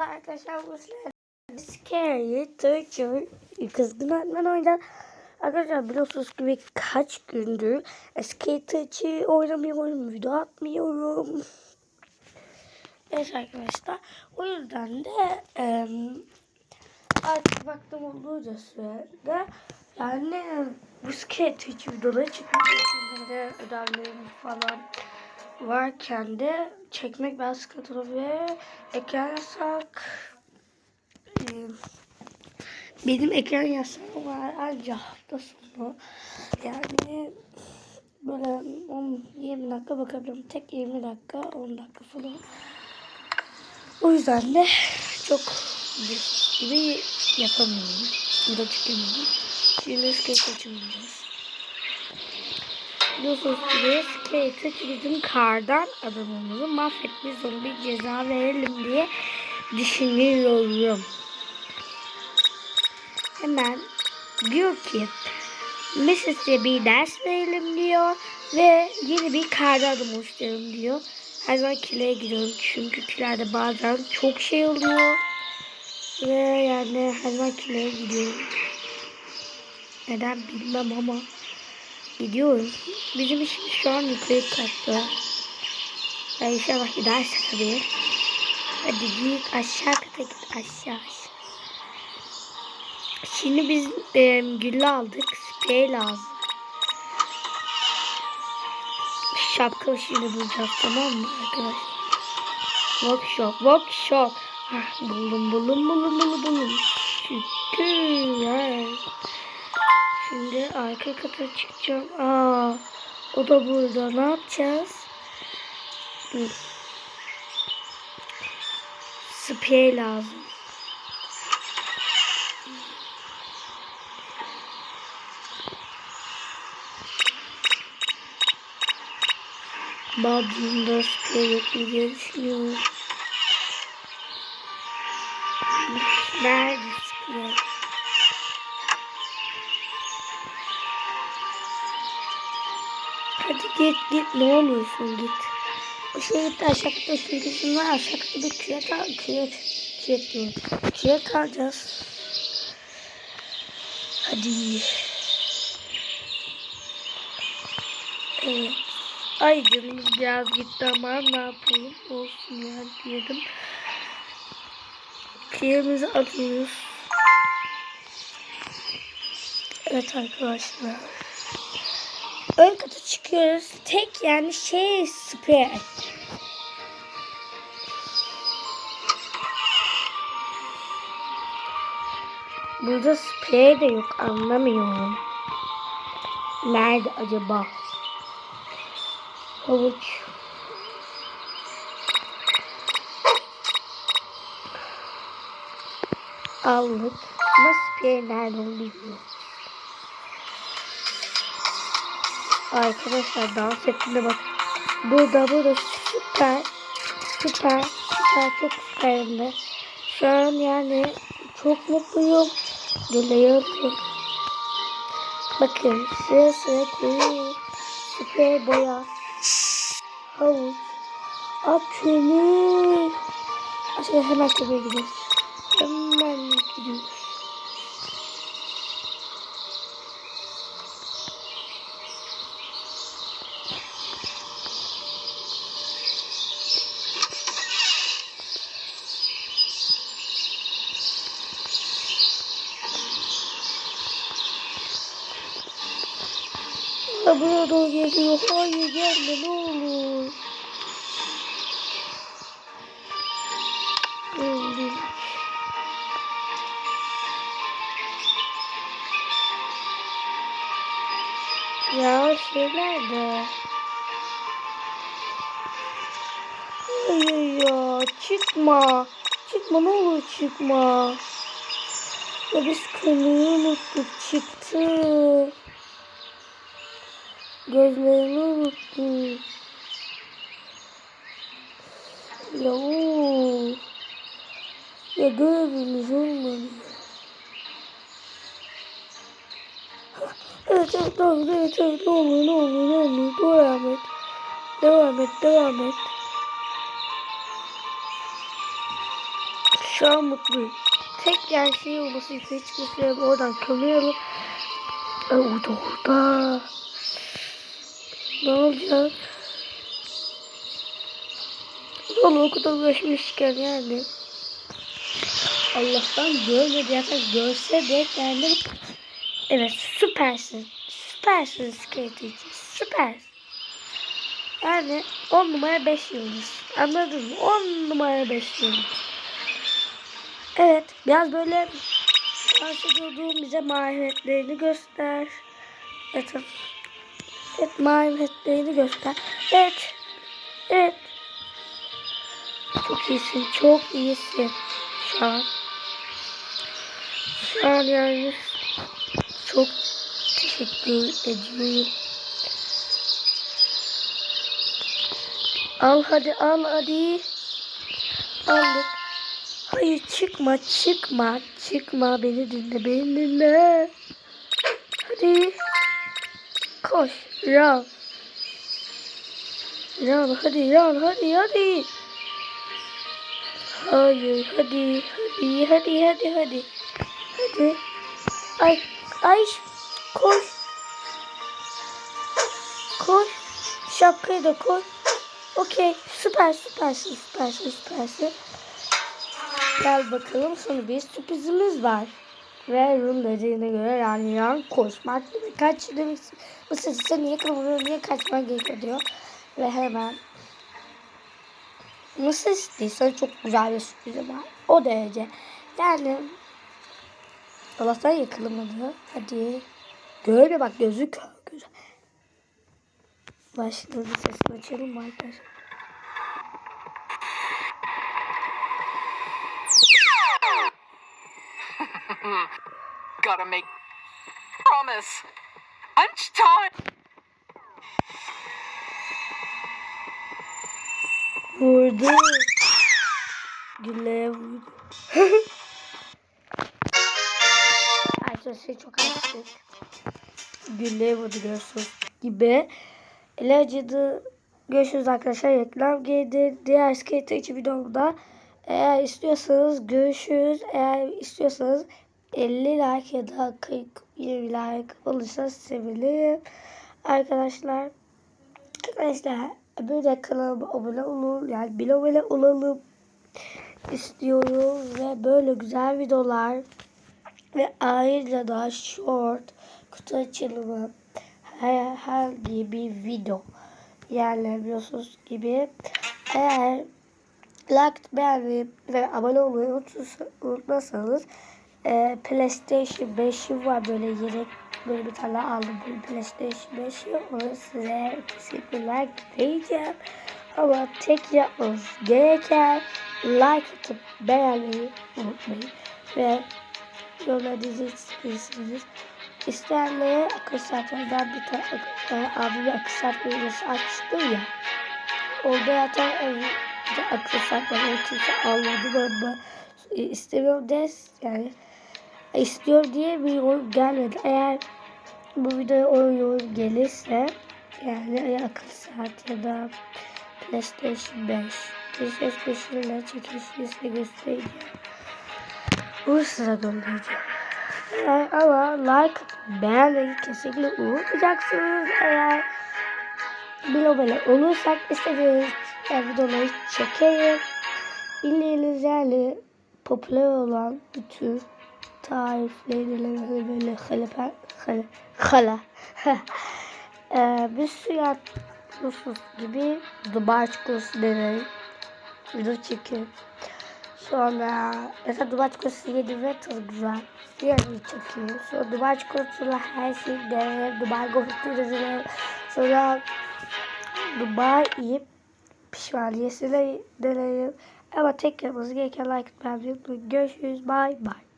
Arkadaşlar bu Scary Teacher kızgın öğretmen oynayan Arkadaşlar biliyorsunuz gibi kaç gündür Scary Teacher oynamıyorum, video atmıyorum. Evet arkadaşlar o yüzden de em, artık vaktim olduğunca sürede yani bu Scary Teacher videoları çıkmış. Şimdi ödevlerim falan varken de çekmek biraz sıkıntılı ve ekran yasak. Ee, Benim ekran yasağım var ancak hafta sonu. Yani böyle 10-20 dakika bakabilirim. Tek 20 dakika 10 dakika falan. O yüzden de çok gibi yapamıyorum. Burada çıkamıyorum. Şimdi skate açılmayacağız. Biliyorsunuz gibi Skater bizim kardan adamımızı mahvetmiş ona bir ceza verelim diye düşünüyorum. Hemen diyor ki Mrs. bir ders verelim diyor ve yeni bir kardan adam oluşturalım diyor. Her zaman kileye gidiyorum çünkü kilerde bazen çok şey oluyor. Ve yani her zaman kileye gidiyorum. Neden bilmem ama gidiyorum. Bizim işimiz şu an yukarı katta. Ya inşallah giderse tabii. Hadi git aşağı kata git aşağı aşağı. Şimdi biz e, gülle aldık. Sprey lazım. Şapka şimdi bulacağız tamam mı arkadaşlar? Workshop, workshop. Hah, buldum, buldum, buldum, buldum, buldum. Şükürler. Arka kata çıkacağım. Aa, o da burada. Ne yapacağız? Dur. Sprey lazım. Badrum'da sprey yok diye düşünüyorum. Nerede sprey? Hadi git git ne olursun git. O şey gitti aşağıda çünkü şunlar aşağıda bir kürek al kürek kürek diyorum. Kürek alacağız. Hadi. Evet. Ay canımız biraz gitti ama ne yapalım olsun ya diyelim. Kıyamızı atıyoruz. Evet arkadaşlar. Ön kata çıkıyoruz. Tek yani şey sprey. Burada sprey de yok anlamıyorum. Nerede acaba? Havuç. Aldık. Ama sprey nerede onu Arkadaşlar dans ettiğinde bak. Burada burada süper. Süper. Süper. Çok süper hem de. Şu an yani çok mutluyum. Gülüyorum. Bakın sıra koyuyor. Sprey boya. Havuç. At kömür. Aşağıya hemen kömür gidiyoruz. Hemen gidiyoruz. Buraya doğru geliyor. Hayır gelme ne olur. Öldüm. Ya şey nerede? Hayır ya çıkma. Çıkma ne olur çıkma. Ya biz konuyu unuttuk çıktı. Gözlerini unuttum. Ya ooo. Ya görevimiz olmadı. Evet evet tamam evet evet ne olur ne olur ne olur devam et. Devam et devam et. Şu an mutluyum. Tek yani şey olması yukarı çıkmışım. Oradan kömüyorum. Ee, orada orada. Ne olacak? Oğlum o kadar uğraşmışken yani. Allah'tan görmedi ya görse de kendim evet süpersin. Süpersin skate süper. Yani 10 numara 5 yıldız. Anladın mı? 10 numara 5 yıldız. Evet biraz böyle bahsediyordum bize marifetlerini göster. Evet evet marifetlerini göster evet evet çok iyisin çok iyisin şu an şu an yani çok teşekkür ediyorum. Al hadi al hadi. Aldık. Hayır çıkma çıkma çıkma beni dinle beni dinle. Hadi. Koş run. Run hadi run hadi hadi. Hayır hadi hadi hadi hadi hadi. Hadi. Ay ay koş. Koş. Şapkayı da koy. Okey süper süpersin süpersin süpersin. Gel bakalım sana bir sürprizimiz var. Ve Run dediğine göre yani yan koşmak kaç demeksin. Bu sesi sen niye kıvırıyor niye kaçman gerekiyor diyor. Ve hemen nasıl istiyorsan çok güzel bir sürprizim var. O derece. Yani Allah'tan yakılamadı. Hadi. Görme bak gözü kör güzel. Başladı sesini açalım mı arkadaşlar? Gotta make promise. Lunch time. Vurdu. Gülleye vurdu. Ay sesi çok açtık. Gülleye vurdu görüyorsunuz gibi. Ele acıdı. Görüşürüz arkadaşlar. Reklam geldi. Diğer skate 2 videomda. Eğer istiyorsanız görüşürüz. Eğer istiyorsanız 50 like ya da 40 20 like olursa sevinirim. Arkadaşlar Arkadaşlar böyle kanalıma abone olun. Yani bir abone olalım istiyorum. Ve böyle güzel videolar ve ayrıca da short kutu açılımı herhangi bir video yerlemiyorsunuz gibi eğer like beğenmeyi ve abone olmayı unutmazsanız e, PlayStation 5'i var böyle yedek böyle bir tane aldım böyle PlayStation 5'i onu size teşekkürler vereceğim ama tek yapmanız gereken like atıp beğenmeyi unutmayın ve yola diyeceksiniz. İsteyenlere akıl saatlerden bir tane e, abime akıl saat videosu açtım ya. Orada zaten e, bir akıl saat var. O kimse almadı ama istemiyorum des yani istiyor diye bir yorum gelmedi. Eğer bu videoya o yorum gelirse yani ya akıl saat ya da PlayStation 5 PlayStation 5'in ne çekilişini size göstereceğim. Bu sıra göndereceğim. Eğer ama like beğenmeyi kesinlikle unutmayacaksınız. Eğer bir abone olursak istediğiniz videoları çekerim. Bildiğiniz yani popüler olan bütün tarifleri böyle böyle hala hala ee, bir sürü yapıyorsunuz gibi Dubai çikolatası deneyin. Video çekin. Sonra mesela Dubai çikolatası yedim ve tadı güzel. Diğerini çekiyorum. Sonra Dubai çikolatasıyla her şeyi denerim. Dubai gofretleri denerim. Sonra Dubai yiyip pişmaniyesini denerim. Ama tek yapmanız gereken like atmayı unutmayın. Görüşürüz. Bye bye.